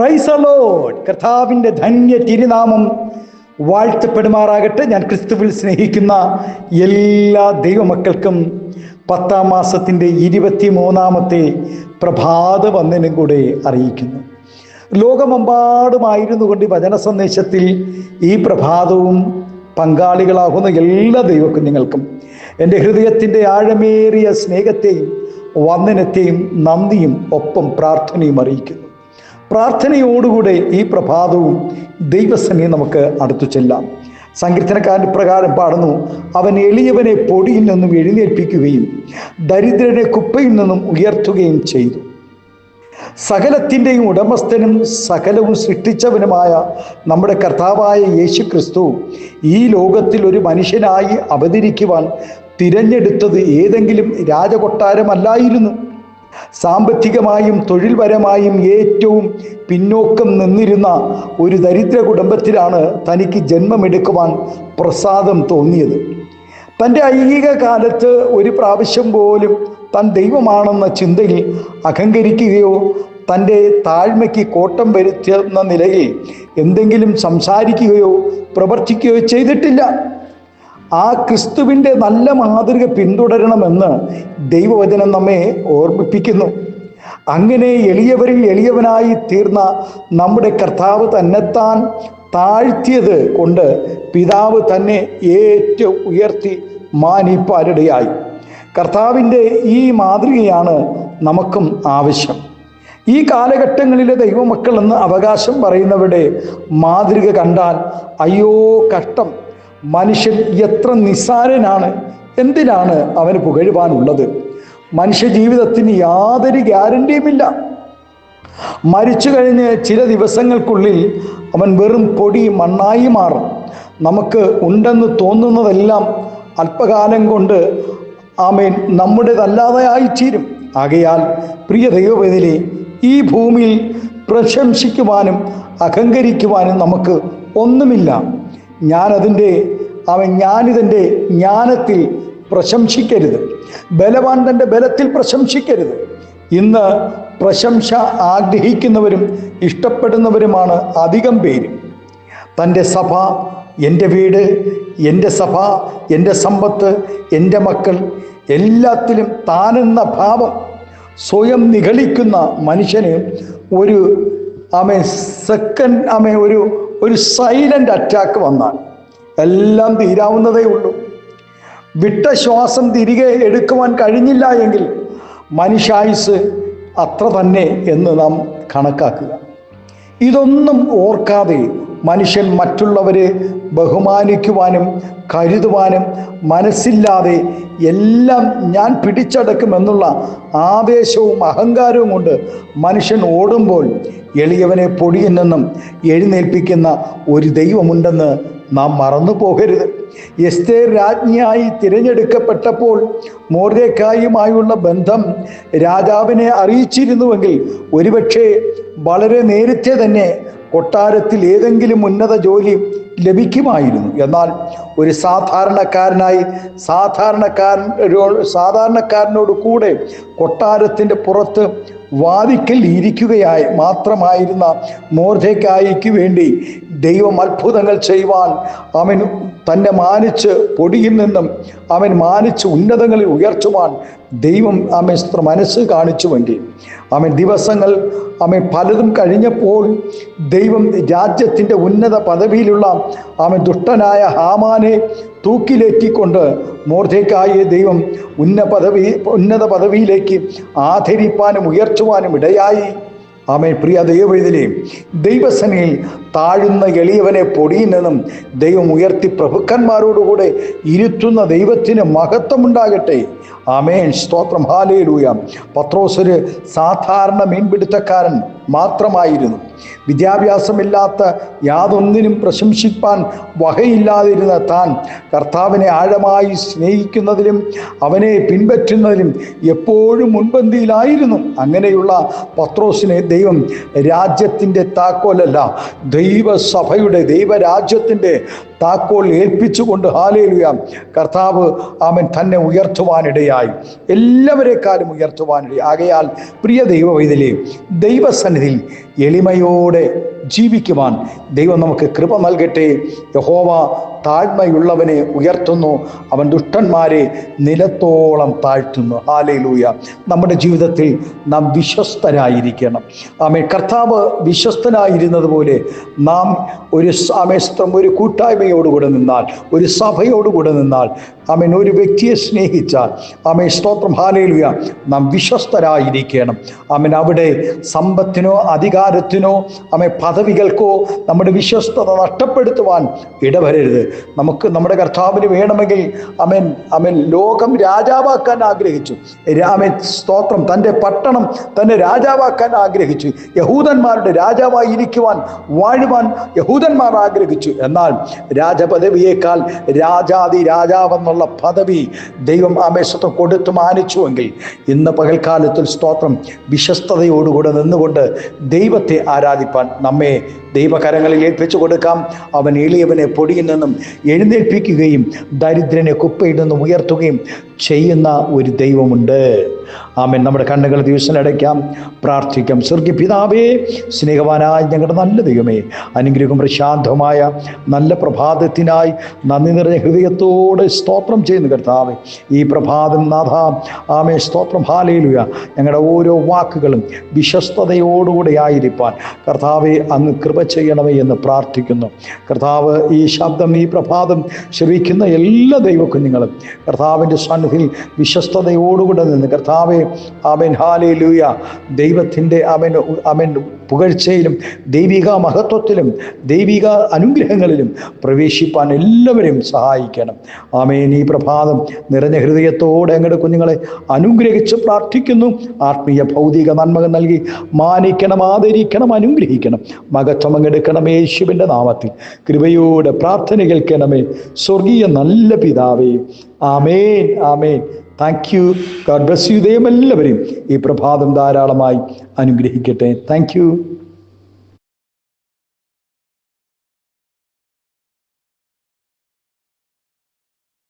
പ്രൈസലോഡ് കർത്താവിന്റെ ധന്യ തിരുനാമം വാഴ്ത്തപ്പെടുമാറാകട്ടെ. ഞാൻ ക്രിസ്തുവിൽ സ്നേഹിക്കുന്ന എല്ലാ ദൈവമക്കൾക്കും പത്താം മാസത്തിന്റെ ഇരുപത്തി മൂന്നാമത്തെ പ്രഭാത വന്ദനം കൂടെ അറിയിക്കുന്നു. ലോകമെമ്പാടുമായിരുന്നു കൊണ്ട് വചന സന്ദേശത്തിൽ ഈ പ്രഭാതവും പങ്കാളികളാകുന്ന എല്ലാ ദൈവക്കുഞ്ഞുങ്ങൾക്കും എന്റെ ഹൃദയത്തിന്റെ ആഴമേറിയ സ്നേഹത്തെയും വന്ദനത്തെയും നന്ദിയും ഒപ്പം പ്രാർത്ഥനയും അറിയിക്കുന്നു. പ്രാർത്ഥനയോടുകൂടെ ഈ പ്രഭാതവും ദൈവസനെ നമുക്ക് അടുത്തു ചെല്ലാം. സങ്കീർത്തനക്കാരൻ പ്രകാരം പാടുന്നു അവൻ എളിയവനെ പൊടിയിൽ നിന്നും എഴുന്നേൽപ്പിക്കുകയും ദരിദ്രനെ കുപ്പയിൽ നിന്നും ഉയർത്തുകയും ചെയ്തു. സകലത്തിന്റെയും ഉടമസ്ഥനും സകലവും സൃഷ്ടിച്ചവനുമായ നമ്മുടെ കർത്താവായ യേശു ക്രിസ്തു ഈ ലോകത്തിൽ ഒരു മനുഷ്യനായി അവതരിക്കുവാൻ തിരഞ്ഞെടുത്തത് ഏതെങ്കിലും രാജകൊട്ടാരമല്ലായിരുന്നു. സാമ്പത്തികമായും തൊഴിൽപരമായും ഏറ്റവും പിന്നോക്കം നിന്നിരുന്ന ഒരു ദരിദ്ര കുടുംബത്തിലാണ് തനിക്ക് ജന്മമെടുക്കുവാൻ പ്രസാദം തോന്നിയത്. തന്റെ ഐഹിക കാലത്ത് ഒരു പ്രാവശ്യം പോലും തൻ ദൈവമാണെന്ന ചിന്തയിൽ അഹങ്കരിക്കുകയോ തന്റെ താഴ്മയ്ക്ക് കോട്ടം വരുത്തുന്ന നിലയിൽ എന്തെങ്കിലും സംസാരിക്കുകയോ പ്രവർത്തിക്കുകയോ ചെയ്തിട്ടില്ല. ആ ക്രിസ്തുവിന്റെ നല്ല മാതൃക പിന്തുടരണമെന്ന് ദൈവവചനം നമ്മെ ഓർമ്മിപ്പിക്കുന്നു. അങ്ങനെ എളിയവരിൽ എളിയവനായി തീർന്ന നമ്മുടെ കർത്താവ് തന്നെത്താൻ താഴ്ത്തിയത് കൊണ്ട് പിതാവ് തന്നെ ഏറ്റവും ഉയർത്തി മാനിപ്പാരിടയായി കർത്താവിന്റെ ഈ മാതൃകയാണ് നമുക്കും ആവശ്യം. ഈ കാലഘട്ടങ്ങളിലെ ദൈവമക്കൾ എന്ന് അവകാശം പറയുന്നവരുടെ മാതൃക കണ്ടാൽ അയ്യോ കഷ്ടം. മനുഷ്യൻ എത്ര നിസ്സാരനാണ്? എന്തിനാണ് അവന് പുകഴുവാനുള്ളത്? മനുഷ്യ ജീവിതത്തിന് യാതൊരു ഗ്യാരണ്ടിയുമില്ല മരിച്ചു കഴിഞ്ഞ് ചില ദിവസങ്ങൾക്കുള്ളിൽ അവൻ വെറും പൊടി മണ്ണായി മാറും. നമുക്ക് ഉണ്ടെന്ന് തോന്നുന്നതെല്ലാം അല്പകാലം കൊണ്ട് ആമേൻ നമ്മുടേതല്ലാതെ ആയിത്തീരും. ആകയാൽ പ്രിയ ദൈവവേദിലെ ഈ ഭൂമിയിൽ പ്രശംസിക്കുവാനും അഹങ്കരിക്കുവാനും നമുക്ക് ഒന്നുമില്ല. ഞാനതിന്റെ അവൻ ഞാനിതിന്റെ ജ്ഞാനത്തിൽ പ്രശംസിക്കരുത്. ബലവാൻ തന്റെ ബലത്തിൽ പ്രശംസിക്കരുത്. ഇന്ന് പ്രശംസ ആഗ്രഹിക്കുന്നവരും ഇഷ്ടപ്പെടുന്നവരുമാണ് അധികം പേര്. തന്റെ സഭ എന്റെ വീട് എന്റെ സഭ എന്റെ സമ്പത്ത് എന്റെ മക്കൾ എല്ലാത്തിലും താനെന്ന ഭാവം സ്വയം നിഗളിക്കുന്ന മനുഷ്യന് ഒരു ആമേ സെക്കൻഡ് ആമേ ഒരു ഒരു സൈലന്റ് അറ്റാക്ക് വന്നാൽ എല്ലാം തീരാവുന്നതേ ഉള്ളൂ. വിട്ട ശ്വാസം തിരികെ എടുക്കുവാൻ കഴിഞ്ഞില്ല എങ്കിൽ മനുഷ്യായുസ് അത്ര തന്നെ എന്ന് നാം കണക്കാക്കുക. ഇതൊന്നും ഓർക്കാതെ മനുഷ്യൻ മറ്റുള്ളവരെ ബഹുമാനിക്കുവാനും കരുതുവാനും മനസ്സില്ലാതെ എല്ലാം ഞാൻ പിടിച്ചടക്കുമെന്നുള്ള ആവേശവും അഹങ്കാരവും കൊണ്ട് മനുഷ്യൻ ഓടുമ്പോൾ എളിയവനെ പൊടിയിൽ നിന്നും എഴുന്നേൽപ്പിക്കുന്ന ഒരു ദൈവമുണ്ടെന്ന് നാം മറന്നു പോകരുത്. എസ്തേർ രാജ്ഞിയായി തിരഞ്ഞെടുക്കപ്പെട്ടപ്പോൾ മോർദേക്കായുമായുള്ള ബന്ധം രാജാവിനെ അറിയിച്ചിരുന്നുവെങ്കിൽ ഒരുപക്ഷെ വളരെ നേരത്തെ തന്നെ കൊട്ടാരത്തിൽ ഏതെങ്കിലും ഉന്നത ജോലി ലഭിക്കുമായിരുന്നു. എന്നാൽ ഒരു സാധാരണക്കാരനായി സാധാരണക്കാരൻ സാധാരണക്കാരനോട് കൂടെ കൊട്ടാരത്തിന്റെ പുറത്ത് വാതിക്കൽ ഇരിക്കുകയായി മാത്രമായിരുന്ന മോർധയ്ക്കായിക്ക് വേണ്ടി ദൈവം അത്ഭുതങ്ങൾ ചെയ്യുവാൻ അവൻ തന്നെ മാനിച്ച് പൊടിയിൽ നിന്നും അവൻ മാനിച്ച് ഉന്നതങ്ങളിൽ ഉയർത്തുവാൻ ദൈവം അവൻ മനസ്സ് കാണിച്ചുവെങ്കിൽ അവൻ ദിവസങ്ങൾ അവൻ പലതും കഴിഞ്ഞപ്പോൾ ദൈവം രാജ്യത്തിന്റെ ഉന്നത പദവിയിലുള്ള അവൻ ദുഷ്ടനായ ഹാമാനെ തൂക്കിലേറ്റിക്കൊണ്ട് മോർദ്ധയ്ക്കായ ദൈവം ഉന്ന പദവി ഉന്നത പദവിയിലേക്ക് ആദരിപ്പാനും ഉയർത്തുവാനും ഇടയായി. ആമേ പ്രിയ ദൈവവേദനയും ദൈവസനയിൽ താഴുന്ന എളിയവനെ പൊടിയിനെന്നും ദൈവം ഉയർത്തി പ്രഭുക്കന്മാരോടുകൂടെ ഇരുത്തുന്ന ദൈവത്തിന് മഹത്വമുണ്ടാകട്ടെ. ആമേൻ. സ്തോത്രം. ഹാലയിലൂയ പത്രോസൊരു സാധാരണ മീൻപിടുത്തക്കാരൻ മാത്രമായിരുന്നു. വിദ്യാഭ്യാസമില്ലാത്ത യാതൊന്നിനും പ്രശംസിപ്പാൻ വകയില്ലാതിരുന്ന താൻ കർത്താവിനെ ആഴമായി സ്നേഹിക്കുന്നതിലും അവനെ പിൻപറ്റുന്നതിലും എപ്പോഴും മുൻപന്തിയിലായിരുന്നു. അങ്ങനെയുള്ള പത്രോസിനെ ദൈവം രാജ്യത്തിന്റെ താക്കോലല്ല ദൈവസഭയുടെ ദൈവരാജ്യത്തിന്റെ താക്കോൽ ഏൽപ്പിച്ചുകൊണ്ട് ഹാലേലുയാം കർത്താവ് അവൻ തന്നെ ഉയർത്തുവാനിടയായി. എല്ലാവരെക്കാളും ഉയർത്തുവാനിടയായി. ആകയാൽ പ്രിയ ദൈവവൈതലേ ദൈവസന്നിധിയിൽ എളിമയോടെ ജീവിക്കുവാൻ ദൈവം നമുക്ക് കൃപ നൽകട്ടെ. യഹോവ താഴ്മയുള്ളവനെ ഉയർത്തുന്നു. അവൻ ദുഷ്ടന്മാരെ നിലത്തോളം താഴ്ത്തുന്നു. ആലയിലൂയ നമ്മുടെ ജീവിതത്തിൽ നാം വിശ്വസ്തരായിരിക്കണം. ആമേ കർത്താവ് വിശ്വസ്തനായിരുന്നത് പോലെ നാം ഒരു ആമേസ്ത്രം ഒരു കൂട്ടായ്മയോടുകൂടെ നിന്നാൽ ഒരു സഭയോടുകൂടെ നിന്നാൽ ആമേൻ ഒരു വ്യക്തിയെ സ്നേഹിച്ചാൽ ആമേ സ്തോത്രം ഹാലേലുയ നാം വിശ്വസ്തരായിരിക്കണം. ആമൻ അവിടെ സമ്പത്തിനോ അധികാരത്തിനോ ആമേ പദവികൾക്കോ നമ്മുടെ വിശ്വസ്തത നഷ്ടപ്പെടുത്തുവാൻ ഇടവരരുത്. നമുക്ക് നമ്മുടെ കർത്താവിന് വേണമെങ്കിൽ അമൻ അമൻ ലോകം രാജാവാക്കാൻ ആഗ്രഹിച്ചു. രാമൻ സ്തോത്രം തന്റെ പട്ടണം തന്നെ രാജാവാക്കാൻ ആഗ്രഹിച്ചു. യഹൂദന്മാരുടെ രാജാവായി ഇരിക്കുവാൻ വാഴുവാൻ യഹൂദന്മാർ ആഗ്രഹിച്ചു. എന്നാൽ രാജപദവിയേക്കാൾ രാജാതി രാജാവെന്നുള്ള പദവി ദൈവം ആമേശത്വം കൊടുത്തു മാനിച്ചുവെങ്കിൽ ഇന്ന് പകൽക്കാലത്തിൽ സ്തോത്രം വിശ്വസ്തയോടുകൂടെ നിന്നുകൊണ്ട് ദൈവത്തെ ആരാധിപ്പാൻ നമ്മെ ദൈവകരങ്ങളിൽ ഏൽപ്പിച്ചു കൊടുക്കാം. അവൻ എളിയവനെ പൊടിയിൽ നിന്നും എഴുന്നേൽപ്പിക്കുകയും ദരിദ്രനെ കുപ്പയിൽ നിന്നും ഉയർത്തുകയും ചെയ്യുന്ന ഒരു ദൈവമുണ്ട്. ആമൻ. നമ്മുടെ കണ്ണുകൾ ദിവസം അടയ്ക്കാം. പ്രാർത്ഥിക്കാം. സ്വർഗി പിതാവേ സ്നേഹവാനായ ഞങ്ങളുടെ നല്ല ദൈവമേ അനുഗ്രഹം പ്രശാന്തമായ നല്ല പ്രഭാതത്തിനായി നന്ദി നിറഞ്ഞ ഹൃദയത്തോടെ സ്തോത്രം ചെയ്യുന്നു കർത്താവേ. ഈ പ്രഭാതം നാഥ ആമേ സ്തോത്രം. ഹാലയിലുക ഞങ്ങളുടെ ഓരോ വാക്കുകളും വിശ്വസ്തയോടുകൂടെ ആയിരിക്കാൻ കർത്താവെ അങ്ങ് കൃപ ചെയ്യണമേ എന്ന് പ്രാർത്ഥിക്കുന്നു. കർത്താവ് ഈ ശബ്ദം ഈ പ്രഭാതം ശ്രവിക്കുന്ന എല്ലാ ദൈവ കുഞ്ഞുങ്ങളും കർത്താവിന്റെ സന്നിധിയിൽ വിശ്വസ്തയോടുകൂടെ നിന്ന് കർത്താവെ അവൻ ഹാലേ ലൂയ ദൈവത്തിന്റെ അവൻ അവൻ പുകഴ്ചയിലും ദൈവിക മഹത്വത്തിലും ദൈവിക അനുഗ്രഹങ്ങളിലും പ്രവേശിപ്പാൻ എല്ലാവരെയും സഹായിക്കണം. ആമേൻ. ഈ പ്രഭാതം നിറഞ്ഞ ഹൃദയത്തോടെ അങ്ങയുടെ കുഞ്ഞുങ്ങളെ അനുഗ്രഹിച്ച് പ്രാർത്ഥിക്കുന്നു. ആത്മീയ ഭൗതിക നന്മകൾ നൽകി മാനിക്കണം ആദരിക്കണം അനുഗ്രഹിക്കണം. മകത്വം അങ്ങെടുക്കണം യേശുവിന്റെ നാമത്തിൽ. കൃപയോടെ പ്രാർത്ഥന കേൾക്കണമേ സ്വർഗീയ നല്ല പിതാവേ. ആമേൻ ആമേൻ. Thank you God bless you ദൈവം എല്ലാവരെയും ഈ പ്രഭാതം ധാരാളമായി അനുഗ്രഹിക്കട്ടെ. Thank you